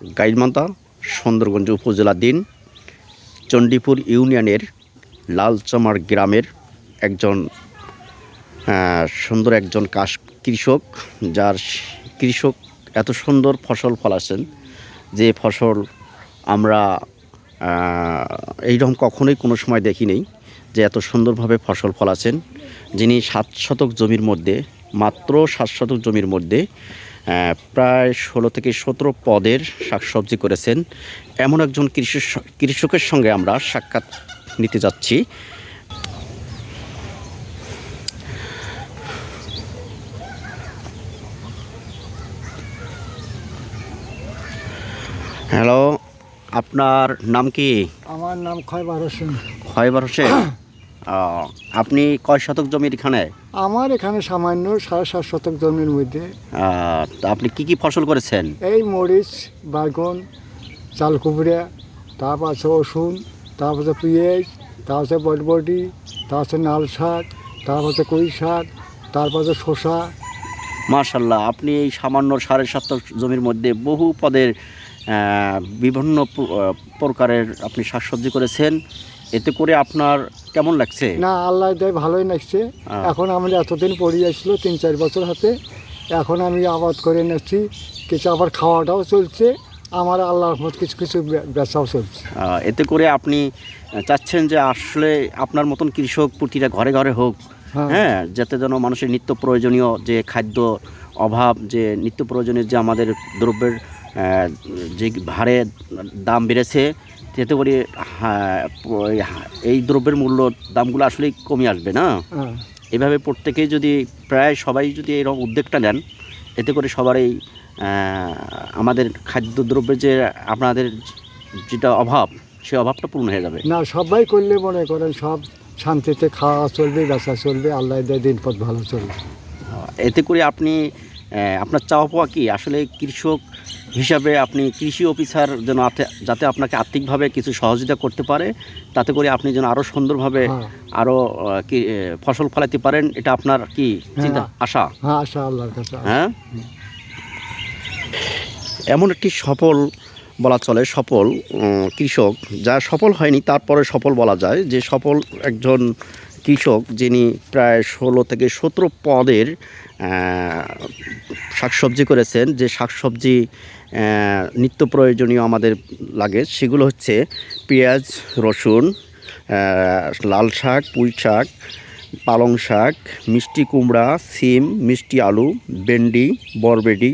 গাইডমান্তা, সুন্দরগঞ্জ উপজেলা দিন চণ্ডীপুর ইউনিয়নের লালচামার গ্রামের একজন সুন্দর একজন কাশ কৃষক, যার কৃষক এত সুন্দর ফসল ফলাচ্ছেন যে ফসল আমরা এইরকম কখনোই কোনো সময় দেখি নেই যে এত সুন্দরভাবে ফসল ফলাচ্ছেন। যিনি সাত শতক জমির মধ্যে, মাত্র সাত শতক জমির মধ্যে প্রায় ষোলো থেকে সতেরো পদের শাকসবজি করেছেন। এমন একজন কৃষক কৃষকের সঙ্গে আমরা সাক্ষাৎ নিতে যাচ্ছি। হ্যালো আপনার নাম কি? আমার নাম খয়বার হোসেন। খয়বার হোসেন। আপনি কয় শতক জমির এখানে? আমার এখানে সামান্য সাড়ে সাত শতক জমির মধ্যে। আপনি কি কি ফসল করেছেন? এই মরিচ বাগন চাল কুবড়া তারপর আছে রসুন তারপর আছে পেঁয়াজ তারপর আছে বটবটি তারপর আছে নাল শাক তারপর আছে কই শাক তারপর আছে শসা। মাশাল্লাহ আপনি এই সামান্য সাড়ে সাত জমির মধ্যে বহু পদের বিভিন্ন প্রকারের আপনি শাকসবজি করেছেন। এতে করে আপনার কেমন লাগছে? না আল্লাহ দেয় ভালোই লাগছে এখন আমি এতদিন পড়ে আসছিল তিন চার বছর হাতে। এখন আমি আবাদ করে নিচ্ছি। কিছু আবার খাওয়াটাও চলছে। আমার আল্লাহর মত কিছু কিছু বে- বেচাও চলছে। এতে করে আপনি চাচ্ছেন যে আসলে আপনার মতন কৃষক প্রতিটা ঘরে ঘরে হোক হ্যাঁ। হ্যাঁ যাতে যেন মানুষের নিত্য প্রয়োজনীয় যে খাদ্য অভাব যে নিত্য প্রয়োজনীয় যে আমাদের দ্রব্যের যে হারে দাম বেড়েছে যাতে করে এই দ্রব্যের মূল্য দামগুলো আসলেই কমে আসবে না? হ্যাঁ। এভাবে প্রত্যেকেই যদি প্রায় সবাই যদি এরকম উদ্যোগটা নেন এতে করে সবারই আমাদের খাদ্যদ্রব্যের যে আপনাদের যেটা অভাব সেই অভাবটা পূর্ণ হয়ে যাবে। না সবাই করলে মনে করেন সব শান্তিতে খাওয়া চলবে বেচা চলবে আল্লাহ দিনপথ ভালো চলবে। এতে করে আপনি আপনার চাওয়া পাওয়া কি? আসলে কৃষক হিসাবে আপনি কৃষি অফিসার যেন যাতে আপনাকে আর্থিকভাবে কিছু সহযোগিতা করতে পারে তাতে করে আপনি যেন আরও সুন্দরভাবে হ্যাঁ। আরও কি ফসল ফলাতে পারেন এটা আপনার কি চিন্তা আশা? হ্যাঁ আশা আল্লাহর কাছে হ্যাঁ? এমন একটি সফল বলা চলে সফল কৃষক যা সফল হয়নি তারপরে সফল বলা যায় যে সফল একজন কৃষক যিনি প্রায় ষোলো থেকে সতেরো পদের শাকসবজি করেছেন, যে শাকসবজি নিত্য প্রয়োজনীয় আমাদের লাগে, সেগুলো হচ্ছে পেঁয়াজ, রসুন লাল শাক, পুঁই শাক, পালং শাক, মিষ্টি কুমড়া, সিম, মিষ্টি আলু, ভেন্ডি বরবেডি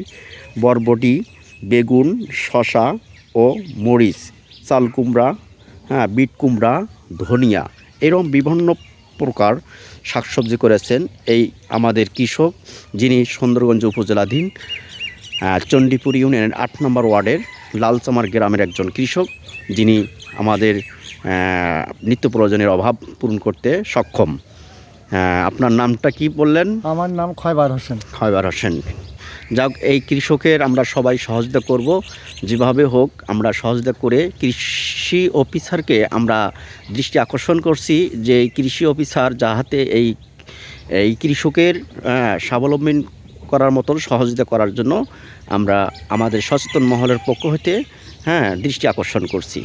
বরবটি, বেগুন শশা ও মরিচ, চাল কুমড়া হ্যাঁ বিট কুমড়া, ধনিয়া এরকম বিভিন্ন প্রকার শাকসবজি করেছেন এই আমাদের কৃষক যিনি সুন্দরগঞ্জ উপজেলাধীন চণ্ডীপুর ইউনিয়নের আট নম্বর ওয়ার্ডের লালচামার গ্রামের একজন কৃষক যিনি আমাদের নিত্য প্রয়োজনের অভাব পূরণ করতে সক্ষম। আপনার নামটা কি বললেন? আমার নাম খয়বার হোসেন। খয়বার হোসেন। যাক এই কৃষকের আমরা সবাই সহযোগিতা করব। যেভাবে হোক আমরা সহযোগিতা করে কৃষি অফিসারকে আমরা দৃষ্টি আকর্ষণ করছি যে কৃষি অফিসার যাহাতে এই এই কৃষকের স্বাবলম্বী করার মতন সহযোগিতা করার জন্য আমরা আমাদের সচেতন মহলের পক্ষ হতে হ্যাঁ দৃষ্টি আকর্ষণ করছি।